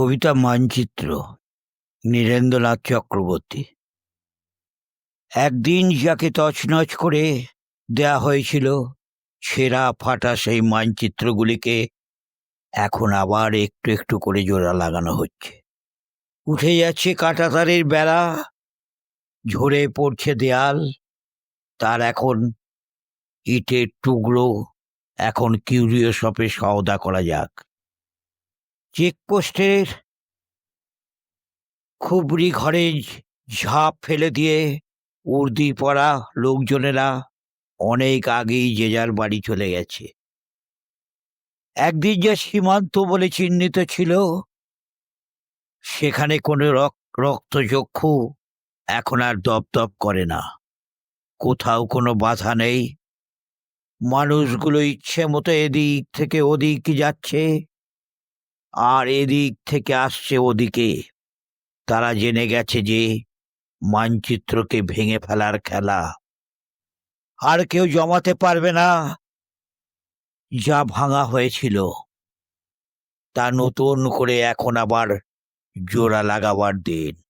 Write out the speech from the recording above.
কবিতা মানচিত্র, নীরেন্দ্রনাথ চক্রবর্তী। একদিন যাকে তছনছ করে দেয়া হয়েছিল ছেঁড়া ফাটা সেই মানচিত্রগুলিকে এখন আবার একটু একটু করে জোড়া লাগানো হচ্ছে। উঠে যাচ্ছে কাঁটাতারের বেড়া, ঝরে পড়ছে দেয়াল, তার এখন ইটের টুকরো, এখন কিউরিও শপে সওদা করা যাক। চেকপোস্টের খুবরি ঘরে ঝাঁপ ফেলে দিয়ে উর্দি পরা লোকজনেরা অনেক আগেই যে যার বাড়ি চলে গেছে। একদিন যা সীমান্ত বলে চিহ্নিত ছিল, সেখানে কোনো রক- রক্তচক্ষু এখন আর দপদপ করে না। কোথাও কোনো বাধা নেই। মানুষগুলো ইচ্ছে মতো এদিক থেকে ওদিক যাচ্ছে। আর এদিক থেকে আসছে ওদিকে। তারা জেনে গেছে যে মানচিত্রকে ভেঙে ফেলার খেলা। আর কেউ জমাতে পারবে না। যা ভাঙা হয়েছিল। তা নতুন করে এখন আবার জোড়া লাগাবার দিন।